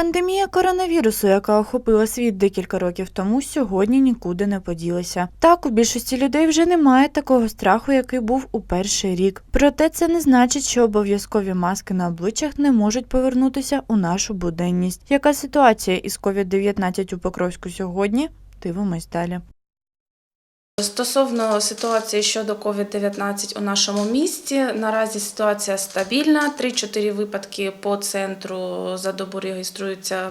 Пандемія коронавірусу, яка охопила світ декілька років тому, сьогодні нікуди не поділася. Так, у більшості людей вже немає такого страху, який був у перший рік. Проте це не значить, що обов'язкові маски на обличчях не можуть повернутися у нашу буденність. Яка ситуація із COVID-19 у Покровську сьогодні? Дивимось далі. Стосовно ситуації щодо COVID-19 у нашому місті, наразі ситуація стабільна. 3-4 випадки по центру за добу реєструються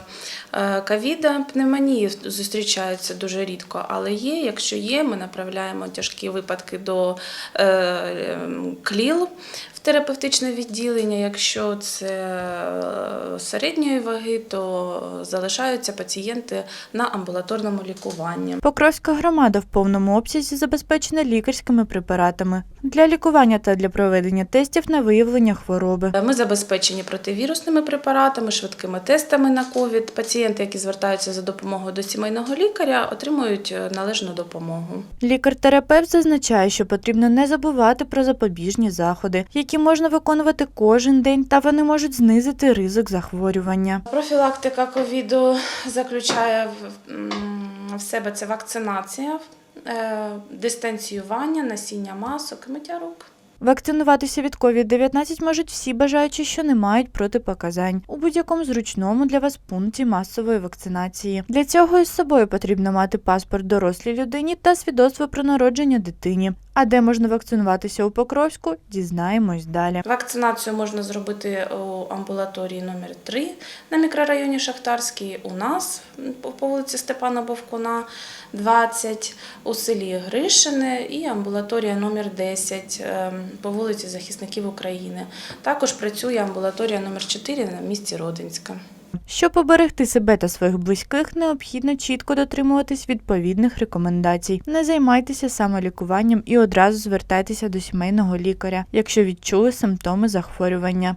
е, ковіда. Пневмонії зустрічаються дуже рідко, але є. Якщо є, ми направляємо тяжкі випадки до е, ем, КЛІЛ терапевтичне відділення. Якщо це е, середньої ваги, то залишаються пацієнти на амбулаторному лікуванні. Покровська громада в повному обсязі забезпечена лікарськими препаратами для лікування та для проведення тестів на виявлення хвороби. Ми забезпечені противірусними препаратами, швидкими тестами на ковід. Пацієнти, які звертаються за допомогою до сімейного лікаря, отримують е, належну допомогу. Лікар-терапевт зазначає, що потрібно не забувати про запобіжні заходи, які можна виконувати кожен день, та вони можуть знизити ризик захворювання. Профілактика ковіду заключає в- себе це вакцинація, е, дистанціювання, носіння масок, миття рук. Вакцинуватися від COVID-19 можуть всі бажаючі, що не мають протипоказань у будь-якому зручному для вас пункті масової вакцинації. Для цього із собою потрібно мати паспорт дорослій людині та свідоцтво про народження дитині. А де можна вакцинуватися у Покровську, дізнаємось далі. Вакцинацію можна зробити у амбулаторії номер 3 на мікрорайоні Шахтарський. У нас по- вулиці Степана Бовкуна 20, у селі Гришине і амбулаторія номер 10 ем, по вулиці Захисників України. Також працює амбулаторія номер 4 на місці Родинська. Щоб поберегти себе та своїх близьких, необхідно чітко дотримуватись відповідних рекомендацій. Не займайтеся самолікуванням і одразу звертайтеся до сімейного лікаря, якщо відчули симптоми захворювання.